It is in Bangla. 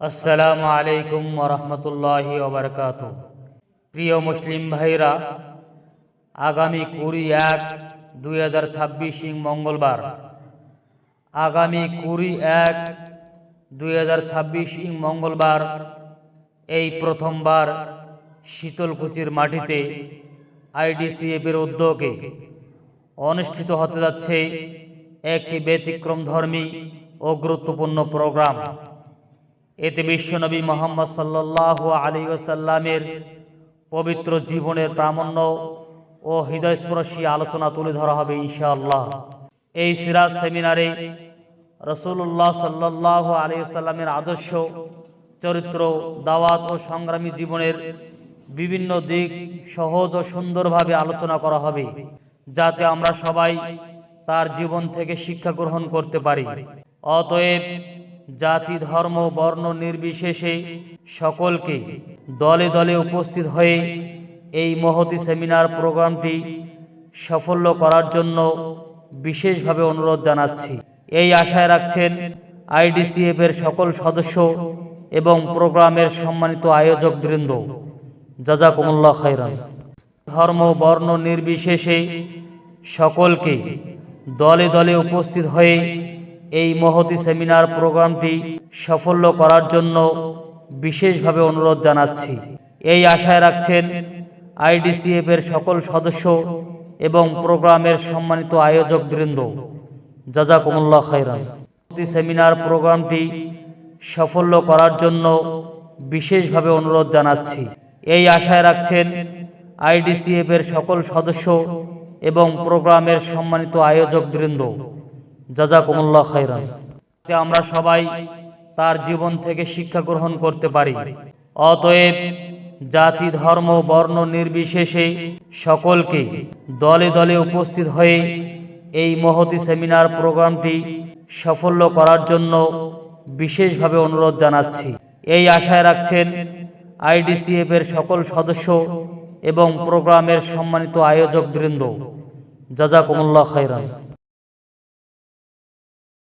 আসসালামু আলাইকুম রহমতুল্লাহি ওবরকাত প্রিয় মুসলিম ভাইরা, আগামী কুড়ি এক দুই হাজার ছাব্বিশ মঙ্গলবার, আগামী কুড়ি এক দুই হাজার ছাব্বিশ ইং মঙ্গলবার, এই প্রথমবার শীতলকুচির মাটিতে আইডিসিএফ এর উদ্যোগে অনুষ্ঠিত হতে যাচ্ছে একটি ব্যতিক্রম ধর্মী ও গুরুত্বপূর্ণ প্রোগ্রাম। এতে বিশ্বনবী মোহাম্মদ সাল্লাহ আলী ওসাল্লামের পবিত্র জীবনের প্রামাণ্য ও হৃদয়স্পর্শী আলোচনা তুলে ধরা হবে ইনশাআল্লাহ। এই সিরাজ সেমিনারে রসুল্লাহ সাল্লাহ আলী সাল্লামের আদর্শ, চরিত্র, দাওয়াত ও সংগ্রামী জীবনের বিভিন্ন দিক সহজ ও সুন্দরভাবে আলোচনা করা হবে, যাতে আমরা সবাই তার জীবন থেকে শিক্ষা গ্রহণ করতে পারি। অতএব জাতি, ধর্ম, বর্ণ নির্বিশেষে সকলকে দলে দলে উপস্থিত হয়ে এই মহতি সেমিনার প্রোগ্রামটি সাফল্য করার জন্য বিশেষভাবে অনুরোধ জানাচ্ছি। এই আশায় রাখছেন আইডিসিএফ এর সকল সদস্য এবং প্রোগ্রামের সম্মানিত আয়োজক বৃন্দ। জাজাকুমুল্লাহ খাইরান। ধর্ম, বর্ণ নির্বিশেষে সকলকে দলে দলে উপস্থিত হয়ে এই মহতি সেমিনার প্রোগ্রামটি সাফল্য করার জন্য বিশেষভাবে অনুরোধ জানাচ্ছি। এই আশায় রাখছেন আইডিসিএফ এর সকল সদস্য এবং প্রোগ্রামের সম্মানিত আয়োজক বৃন্দ। জাজাকুমুল্লাহ খাইরান মহতি সেমিনার প্রোগ্রামটি সাফল্য করার জন্য বিশেষভাবে অনুরোধ জানাচ্ছি। এই আশায় রাখছেন আইডিসিএফ এর সকল সদস্য এবং প্রোগ্রামের সম্মানিত আয়োজক বৃন্দ। জাজাকুমুল্লাহ খাইরান। আমরা সবাই তার জীবন থেকে শিক্ষা গ্রহণ করতে পারি। অতএব জাতি ধর্ম বর্ণ নির্বিশেষে সকলকে দলে দলে উপস্থিত হয়ে এই মহতি সেমিনার প্রোগ্রামটি সাফল্য করার জন্য বিশেষভাবে অনুরোধ জানাচ্ছি। এই আশায় রাখছেন আইডিসিএফ এর সকল সদস্য এবং প্রোগ্রামের সম্মানিত আয়োজক বৃন্দ জাজাকুমুল্লাহ খাইরান।